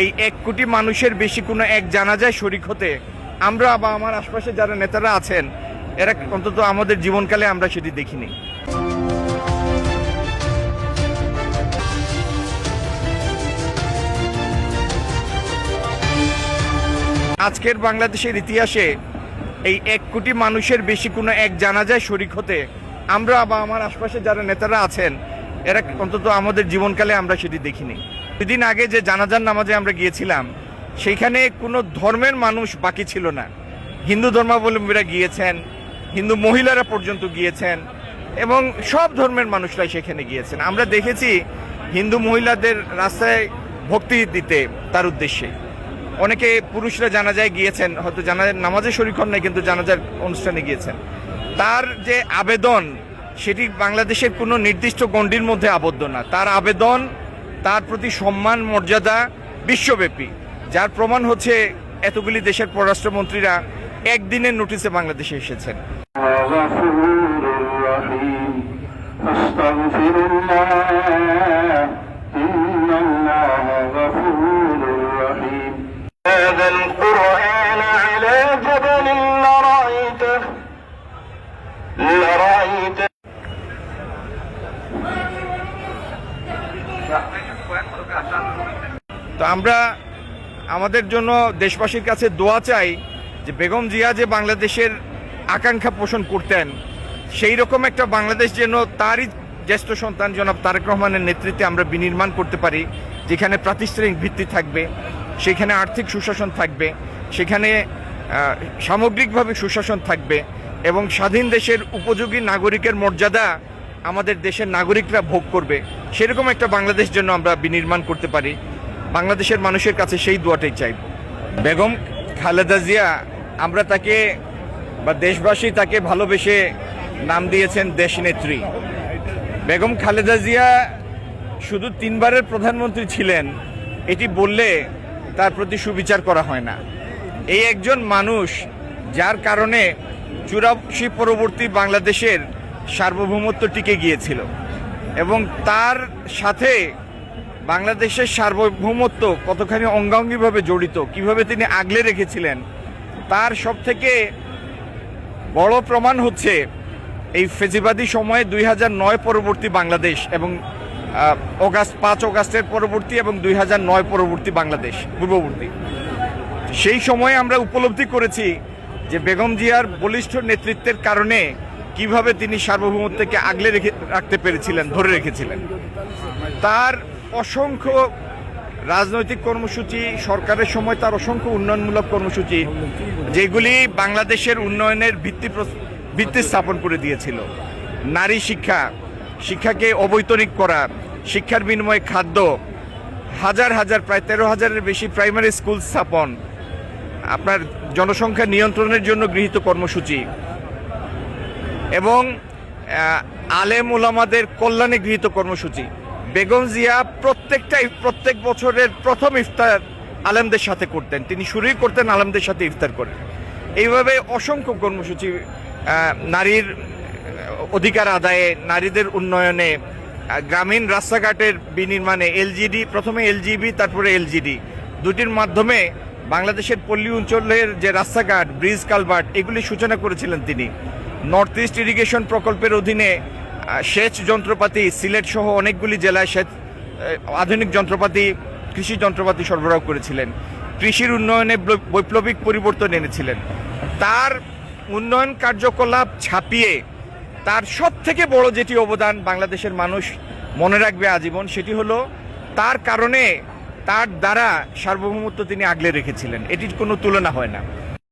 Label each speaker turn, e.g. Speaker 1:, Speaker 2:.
Speaker 1: এই এক কোটি মানুষের বেশি কোনো এক জানাজায় শরিক হতে আমরা বা আমার আশপাশে যারা নেতারা আছেন, এরা অন্তত আমাদের জীবনকালে আমরা সেটি দেখিনি। আজকের বাংলাদেশের ইতিহাসে এই এক কোটি মানুষের বেশি কোনো এক জানাজায় শরিক হতে আমরা বা আমার আশপাশে যারা নেতারা আছেন, এরা অন্তত আমাদের জীবনকালে আমরা সেটি দেখিনি। দুদিন আগে যে জানাজার নামাজে আমরা গিয়েছিলাম, সেইখানে কোনো ধর্মের মানুষ বাকি ছিল না। হিন্দু ধর্মাবলম্বীরা গিয়েছেন, হিন্দু মহিলারা পর্যন্ত গিয়েছেন, এবং সব ধর্মের মানুষরাই সেখানে গিয়েছেন। আমরা দেখেছি হিন্দু মহিলাদের রাস্তায় ভক্তি দিতে তার উদ্দেশ্যে। অনেকে পুরুষরা জানাজায় গিয়েছেন, হয়তো জানাজার নামাজে শরীর হন নাই, কিন্তু জানাজার অনুষ্ঠানে গিয়েছেন। তার যে আবেদন, সেটি বাংলাদেশের কোনো নির্দিষ্ট গণ্ডির মধ্যে আবদ্ধ না। তার আবেদন তার প্রতি সম্মান মর্যাদা বিশ্বব্যাপী যার প্রমাণ হচ্ছে এতগুলি দেশের পররাষ্ট্রমন্ত্রীরা একদিনের নোটিশে বাংলাদেশে এসেছেন
Speaker 2: غفور
Speaker 1: তো আমরা আমাদের জন্য দেশবাসীর কাছে দোয়া চাই যে বেগম জিয়া যে বাংলাদেশের আকাঙ্ক্ষা পোষণ করতেন, সেই রকম একটা বাংলাদেশ যেন তারই জ্যেষ্ঠ সন্তান জনাব তারেক রহমানের নেতৃত্বে আমরা বিনির্মাণ করতে পারি, যেখানে প্রাতিষ্ঠানিক ভিত্তি থাকবে, সেখানে আর্থিক সুশাসন থাকবে, সেখানে সামগ্রিকভাবে সুশাসন থাকবে এবং স্বাধীন দেশের উপযোগী নাগরিকের মর্যাদা আমাদের দেশের নাগরিকরা ভোগ করবে, সেরকম একটা বাংলাদেশ জন্য আমরা বিনির্মাণ করতে পারি। বাংলাদেশের মানুষের কাছে সেই দোয়াটাই চাইব। বেগম খালেদা জিয়া, আমরা তাকে বা দেশবাসী তাকে ভালোবেসে নাম দিয়েছেন দেশনেত্রী বেগম খালেদা জিয়া শুধু তিনবারের প্রধানমন্ত্রী ছিলেন, এটি বললে তার প্রতি সুবিচার করা হয় না। এই একজন মানুষ যার কারণে চুরাশি পরবর্তী বাংলাদেশের সার্বভৌমত্ব টিকে গিয়েছিল এবং তার সাথে বাংলাদেশের সার্বভৌমত্ব কতখানি অঙ্গাঙ্গিভাবে জড়িত, কীভাবে তিনি আগলে রেখেছিলেন, তার সব থেকে বড় প্রমাণ হচ্ছে এই ফেজিবাদী সময়ে দুই নয় পরবর্তী বাংলাদেশ এবং অগাস্ট, পাঁচ অগাস্টের পরবর্তী এবং দুই নয় পরবর্তী বাংলাদেশ পূর্ববর্তী। সেই সময়ে আমরা উপলব্ধি করেছি যে বেগম জিয়ার বলিষ্ঠ নেতৃত্বের কারণে কীভাবে তিনি সার্বভৌমত্বকে আগলে রেখে, রাখতে পেরেছিলেন, ধরে রেখেছিলেন। তার অসংখ্য রাজনৈতিক কর্মসূচি, সরকারের সময় তার অসংখ্য উন্নয়নমূলক কর্মসূচি, যেগুলি বাংলাদেশের উন্নয়নের ভিত্তি ভিত্তি স্থাপন করে দিয়েছিল। নারী শিক্ষা, শিক্ষাকে অবৈতনিক করা, শিক্ষার বিনিময়ে খাদ্য, হাজার হাজার, প্রায় তেরো হাজারের বেশি প্রাইমারি স্কুল স্থাপন, আপনার জনসংখ্যা নিয়ন্ত্রণের জন্য গৃহীত কর্মসূচি এবং আলেম ওলামাদের কল্যাণে গৃহীত কর্মসূচি। বেগম জিয়া প্রত্যেকটাই প্রত্যেক বছরের প্রথম ইফতার আলেমদের সাথে করতেন। তিনি শুরুই করতেন আলেমদের সাথে ইফতার করে। এইভাবে অসংখ্য কর্মসূচি নারীর অধিকার আদায়ে, নারীদের উন্নয়নে গ্রামীণ রাস্তাঘাটের বিনির্মাণে, এলজিডি, প্রথমে এলজিবি, তারপরে এলজিডি দুটির মাধ্যমে বাংলাদেশের পল্লী অঞ্চলের যে রাস্তাঘাট, ব্রিজ, কালভার্ট, এগুলি সূচনা করেছিলেন তিনি। নর্থ ইস্ট ইরিগেশন প্রকল্পের অধীনে সেচ যন্ত্রপাতি, সিলেট সহ অনেকগুলি জেলায় সেচ আধুনিক যন্ত্রপাতি, কৃষি যন্ত্রপাতি সরবরাহ করেছিলেন। কৃষির উন্নয়নে বৈপ্লবিক পরিবর্তন এনেছিলেন। তার উন্নয়ন কার্যকলাপ ছাপিয়ে তার সব থেকে বড় যেটি অবদান বাংলাদেশের মানুষ মনে রাখবে আজীবন, সেটি হলো তার কারণে তার দ্বারা সার্বভৌমত্ব তিনি আগলে রেখেছিলেন। এটির কোনো তুলনা হয় না।